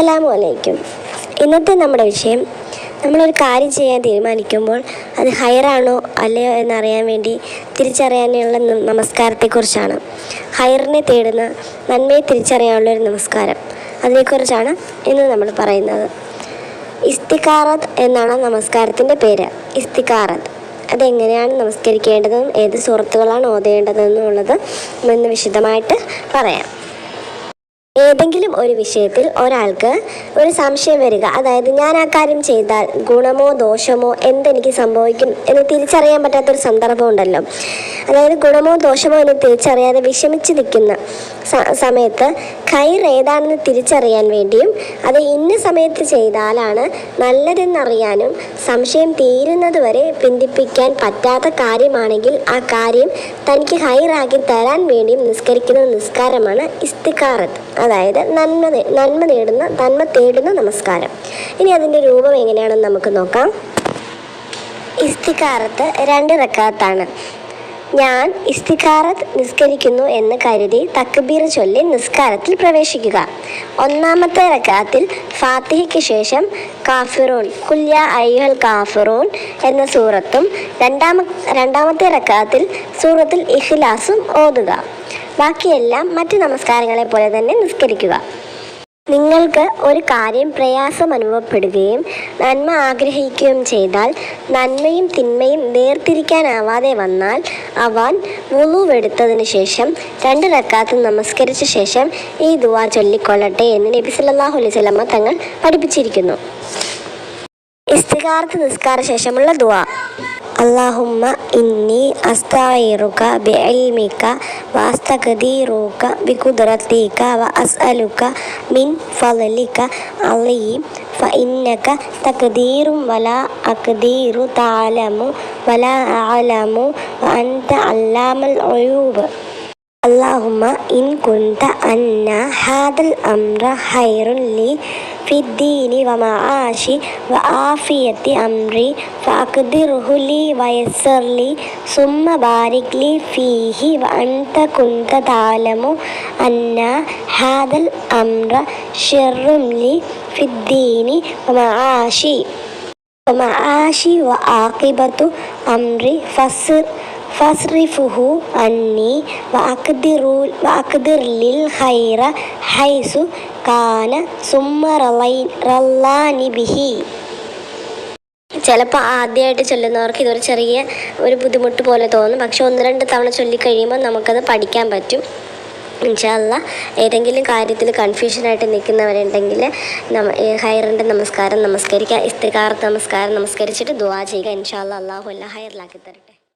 അസ്സലാമു അലൈക്കും ഇന്നത്തെ നമ്മുടെ വിഷയം നമ്മളൊരു കാര്യം ചെയ്യാൻ തീരുമാനിക്കുമ്പോൾ അത് ഹയറാണോ അല്ലയോ എന്നറിയാൻ വേണ്ടി തിരിച്ചറിയാനുള്ള നമസ്കാരത്തെക്കുറിച്ചാണ്. ഹയറിനെ തേടുന്ന നന്മയെ തിരിച്ചറിയാനുള്ള ഒരു നമസ്കാരം അതിനെക്കുറിച്ചാണ് ഇന്ന് നമ്മൾ പറയുന്നത്. ഇസ്തിക്കാറത്ത് എന്നാണ് നമസ്കാരത്തിന്റെ പേര്. ഇസ്തിക്കാറത്ത് അതെങ്ങനെയാണ് നമസ്കരിക്കേണ്ടതും ഏത് സുഹൃത്തുക്കളാണ് ഓതേണ്ടതെന്നുള്ളത് ഇന്ന് വിശദമായിട്ട് പറയാം. ഏതെങ്കിലും ഒരു വിഷയത്തിൽ ഒരാൾക്ക് ഒരു സംശയം വരിക അതായത് ഞാൻ ആ കാര്യം ചെയ്താൽ ഗുണമോ ദോഷമോ എന്തെനിക്ക് സംഭവിക്കും എന്ന് തിരിച്ചറിയാൻ പറ്റാത്തൊരു സന്ദർഭം ഉണ്ടല്ലോ. അതായത് ഗുണമോ ദോഷമോ എന്ന് തിരിച്ചറിയാതെ വിഷമിച്ച് നിൽക്കുന്ന സമയത്ത് കയർ ഏതാണെന്ന് തിരിച്ചറിയാൻ വേണ്ടിയും അത് ഇന്ന സമയത്ത് ചെയ്താലാണ് നല്ലതെന്നറിയാനും സംശയം തീരുന്നത് വരെ പിന്തിപ്പിക്കാൻ പറ്റാത്ത കാര്യമാണെങ്കിൽ ആ കാര്യം തനിക്ക് ഹൈറാക്കി തരാൻ വേണ്ടിയും നിസ്കരിക്കുന്ന നിസ്കാരമാണ് ഇസ്തിക്കാറത്ത് അതായത് നന്മ നന്മ നേടുന്ന നന്മ തേടുന്ന നമസ്കാരം. ഇനി അതിന്റെ രൂപം എങ്ങനെയാണെന്ന് നമുക്ക് നോക്കാം. ഇസ്തിക്കാറത്ത് രണ്ട് റക്കാത്താണ്. ഞാൻ ഇസ്തിക്കാറത്ത് നിസ്കരിക്കുന്നു എന്ന് കരുതി തക്ബീർ ചൊല്ലി നിസ്കാരത്തിൽ പ്രവേശിക്കുക. ഒന്നാമത്തെ റക്കാത്തിൽ ഫാത്തിഹയ്ക്ക് ശേഷം കാഫിറൂൺ കുല്യ അയ്യൽ കാഫിറൂൻ എന്ന സൂറത്തും രണ്ടാമ രണ്ടാമത്തെ റക്കാത്തിൽ സൂറത്തിൽ ഇഖ്ലാസും ഓതുക. ബാക്കിയെല്ലാം മറ്റ് നമസ്കാരങ്ങളെ പോലെ തന്നെ നിസ്കരിക്കുക. നിങ്ങൾക്ക് ഒരു കാര്യം പ്രയാസം അനുഭവപ്പെടുകയും നന്മ ആഗ്രഹിക്കുകയും ചെയ്താൽ നന്മയും തിന്മയും വേർതിരിക്കാനാവാതെ വന്നാൽ അവൻ വുളുവെടുത്തതിന് ശേഷം രണ്ട് റക്കാത്ത് നമസ്കരിച്ച ശേഷം ഈ ദുവാ ചൊല്ലിക്കൊള്ളട്ടെ എന്ന് നബി അലൈഹി വസല്ലമ തങ്ങൾ പഠിപ്പിച്ചിരിക്കുന്നു. ഇസ്തികാർത്ത് നിസ്കാര ശേഷമുള്ള ദുവാ. اللهم إني أستعيرك بعلمك وأستقديرك بقدرتك وأسألك من فضلك علي فإنك تقدير ولا أقدير تعلم ولا أعلم وأنت علام العيوب اللهم إن كنت أن هذا الأمر خير لي في الدين ومعاشي وعافية أمري فأقدره لي ويسر لي ثم بارك لي فيه وأنت كنت تعلم أن هذا الأمر شر لي في الدين ومعاشي ومعاشي وعاقبة أمري فصر فاصرفه عني وأقدر وأقدر للخير حيث കാന റല്ലാനി ബിഹി. ചിലപ്പോൾ ആദ്യമായിട്ട് ചൊല്ലുന്നവർക്ക് ഇതൊരു ചെറിയ ഒരു ബുദ്ധിമുട്ട് പോലെ തോന്നും. പക്ഷെ ഒന്ന് രണ്ട് തവണ ചൊല്ലിക്കഴിയുമ്പോൾ നമുക്കത് പഠിക്കാൻ പറ്റും. ഇൻഷാല്ല ഏതെങ്കിലും കാര്യത്തിൽ കൺഫ്യൂഷനായിട്ട് നിൽക്കുന്നവരുണ്ടെങ്കിൽ നമ ഹൈറിന്റെ നമസ്കാരം നമസ്കരിക്കുക ഇസ്തികാർ നമസ്കാരം നമസ്കരിച്ചിട്ട് ദുവാ ചെയ്യുക. ഇൻഷാല്ല അള്ളാഹു അല്ല ഹൈറിലാക്കി തരട്ടെ.